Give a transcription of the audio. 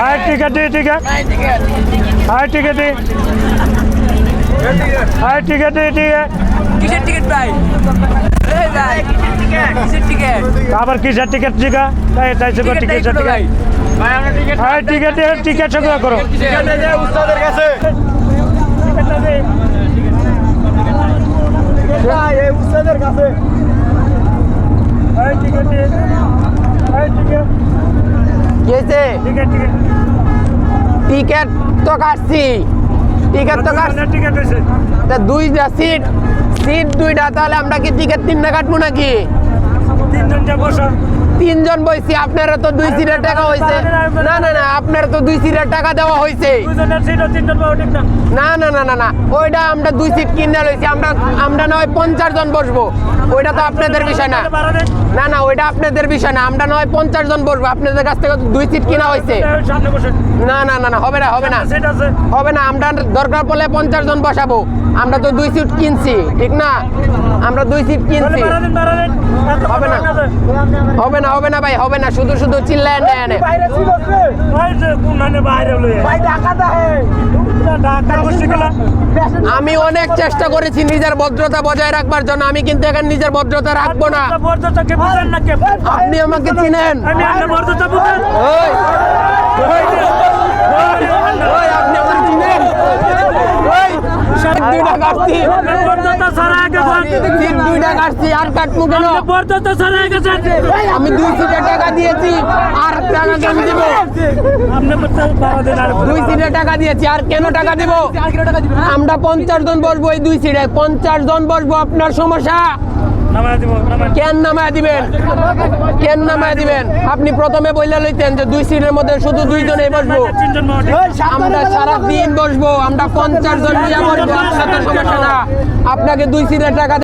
हाय ticket दे ticket हाय ticket दे हाय ticket दे ticket কিসের ticket ভাই এই ভাই কিসের টিকিট আবার কিসের টিকিট জিগা তাই তাই সে টিকিট টিকিট ভাই টিকিট হাই টিকিট টিকিট সংগ্রহ করো উস্তাদের কাছে এই উস্তাদের কাছে হাই টিকিট হাই টিকিট গেছে। টিকিট টিকিট তো কাটছি। টিকিট তো কাটছি। হয়েছে? তা দুইটা সিট সিট দুইটা তাহলে আমরা কি টিকিট তিনটা কাটবো নাকি? যা বসো তিনজন বইছি আপনারা তো দুই সিটের টাকা হয়েছে না না না আপনারা তো দুই সিটের টাকা দেওয়া হয়েছে না। না না না না ওইটা আমরা দুই সিট কিনে লইছি আমরা আমরা নয় পঞ্চাশ জন বসবো। ওইটা তো আপনাদের বিষয় না। না না ওইটা আপনাদের বিষয় না আমরা নয় পঞ্চাশ জন বসবো আপনাদের কাছ থেকে দুই সিট কিনা হয়েছে না না না না হবে না হবে না। হবে না আমরা দরকার পড়লে পঞ্চাশ জন বসাবো। আমরা তো দুই সিট কিনছি ঠিক না? আমরা দুই সিট কিনছি। হবে না। হবে না হবে না ভাই হবে না। শুধু শুধু চিল্লায় নেয় নেয়। বাইরে ছিল ওই যে কোনখানে বাইরে লইয়ে ভাই ঢাকা দেয় ঢাকা আমি অনেক চেষ্টা করেছি নিজের ভদ্রতা বজায় রাখবার জন্য। আমি কিন্তু এখন নিজের ভদ্রতা রাখব না। আপনি আমাকে চিনেন আমি একটা বর্ধতা বুঝেন ওই ওই আপনি আমাকে চিনেন ওই সিট দুইটা কাটছি বর্ধতা সারা গেছেন সিট দুইটা কাটছি আর কাটবো কেন বর্ধতা সারা গেছেন আমি দুই সিটের টাকা দিয়েছি আর টাকা কেন দিব? দুই সিটের টাকা দিয়েছি আর কেন টাকা দিব? আমরা পঞ্চাশ জন বসবো এই দুই সিটে পঞ্চাশ জন বসবো আপনার সমস্যা। কেন নামায় দিবেন? কেন নামায় দিবেন? আপনি প্রথমে বইলে লইতেন যে দুই সিটের মধ্যে শুধু দুইজনেই বসবো। আমরা সারা দিন বসবো আমরা পঞ্চাশ জন নিয়ে বসবো। আপনাকে দুই সিটের টাকা